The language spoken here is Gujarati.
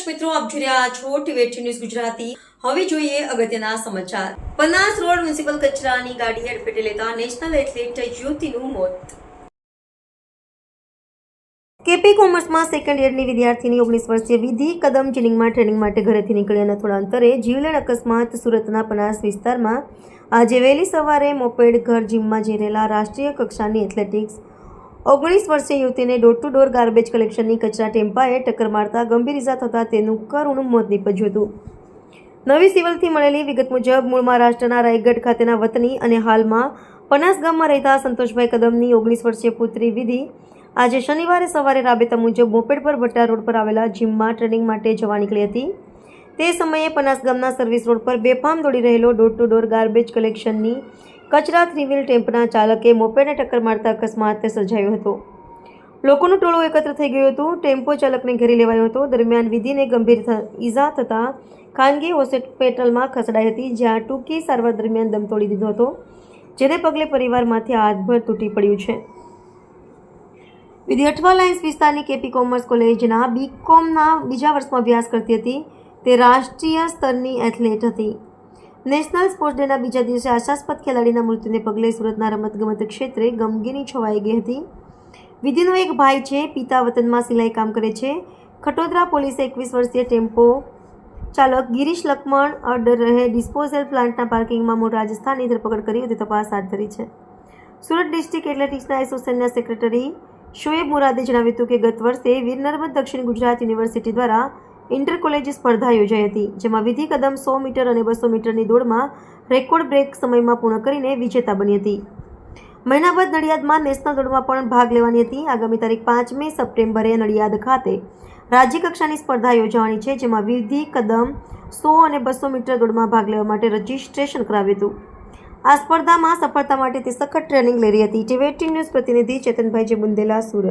દર્શક મિત્રો, આપ જોઈ રહ્યા છો ટીવેટી ન્યૂઝ ગુજરાતી. હવે જોઈએ અગત્યના સમાચાર. પનાસ રોડ મ્યુનિસિપલ કચરાની ગાડી હેડફેટે લેતા નેશનલ એથ્લેટ યુવતીનું મોત. કેપી કોમર્સમાં સેકન્ડ યરની વિદ્યાર્થીની ઓગણીસ વર્ષીય વિધિ કદમ જીનિંગમાં ટ્રેનિંગ માટે ઘરેથી નીકળ્યાના થોડા અંતરે જીવલેણ અકસ્માત સુરતના પનાસ વિસ્તારમાં આજે વહેલી સવારે મોપેડ ઘર જીમમાં જઈ રહેલા રાષ્ટ્રીય કક્ષાની એથ્લેટિક્સ ઓગણીસ વર્ષીય યુવતીને ડોર ટુ ડોર ગાર્બેજ કલેક્શનની કચરા ટેમ્પાએ ટક્કર મારતા ગંભીર ઇજા થતાં તેનું કરુણ મોત નીપજ્યું હતું. નવી સિવિલથી મળેલી વિગત મુજબ, મૂળ મહારાષ્ટ્રના રાયગઢ ખાતેના વતની અને હાલમાં પનાસ ગામમાં રહેતા સંતોષભાઈ કદમની ઓગણીસ વર્ષીય પુત્રી વિધિ આજે શનિવારે સવારે રાબેતા મુજબ મોપેડ પર ભટ્ટા રોડ પર આવેલા જીમમાં ટ્રેનિંગ માટે જવા નીકળી હતી. તે સમયે પનાસ ગામના સર્વિસ રોડ પર બેફામ દોડી રહેલો ડોર ટુ ડોર ગાર્બેજ કલેક્શનની કચરા થ્રી વ્હીલ ટેમ્પના ચાલકે મોપેડને ટક્કર મારતા અકસ્માત સર્જાયો હતો. લોકોનું ટોળું એકત્ર થઈ ગયું હતું. ટેમ્પો ચાલકને ઘેરી લેવાયો હતો. દરમિયાન વિધિને ગંભીર ઈજા થતાં ખાનગી હોસ્પિટલમાં ખસેડાઈ હતી, જ્યાં ટૂંકી સારવાર દરમિયાન દમ તોડી દીધો હતો, જેને પગલે પરિવારમાંથી હાથભર તૂટી પડ્યું છે. વિધિ અઠવા લાઇન્સ વિસ્તારની કેપી કોમર્સ કોલેજના બીકોમના બીજા વર્ષમાં અભ્યાસ કરતી હતી. તે રાષ્ટ્રીય સ્તરની એથ્લેટ હતી. નેશનલ સ્પોર્ટ્સ ડેના બીજા દિવસે આશાસ્પદ ખેલાડીના મૃત્યુને પગલે સુરતના રમતગમત ક્ષેત્રે ગમગીની છવાઈ ગઈ હતી. વિધિનો એક ભાઈ છે, પિતા વતનમાં સિલાઈ કામ કરે છે. ખટોદરા પોલીસે એકવીસ વર્ષીય ટેમ્પો ચાલક ગિરીશ લક્ષ્મણ અડર રહે ડિસ્પોઝલ પ્લાન્ટના પાર્કિંગમાં મૂળ રાજસ્થાનની ધરપકડ કરી હતી તપાસ હાથ ધરી છે. સુરત ડિસ્ટ્રિક્ટ એથ્લેટિક્સના એસોસિએશનના સેક્રેટરી શોએબ મુરાદે જણાવ્યું હતું કે ગત વર્ષે વીર નર્મદ દક્ષિણ ગુજરાત યુનિવર્સિટી દ્વારા ઇન્ટર કોલેજ સ્પર્ધા યોજાઈ હતી, જેમાં વિધિ કદમ સો મીટર અને બસો મીટરની દોડમાં રેકોર્ડ બ્રેક સમયમાં પૂર્ણ કરીને વિજેતા બની હતી. મહિના બાદ નડિયાદમાં નેશનલ દોડમાં પણ ભાગ લેવાની હતી. આગામી તારીખ પાંચમી સપ્ટેમ્બરે નડિયાદ ખાતે રાજ્યકક્ષાની સ્પર્ધા યોજાવાની છે, જેમાં વિધિ કદમ સો અને બસો મીટર દોડમાં ભાગ લેવા માટે રજીસ્ટ્રેશન કરાવ્યું હતું. આ સ્પર્ધામાં સફળતા માટે તે સખત ટ્રેનિંગ લઈ રહી હતી. ટીવેટી ન્યૂઝ પ્રતિનિધિ ચેતનભાઈ જે બુંદેલા સુરત.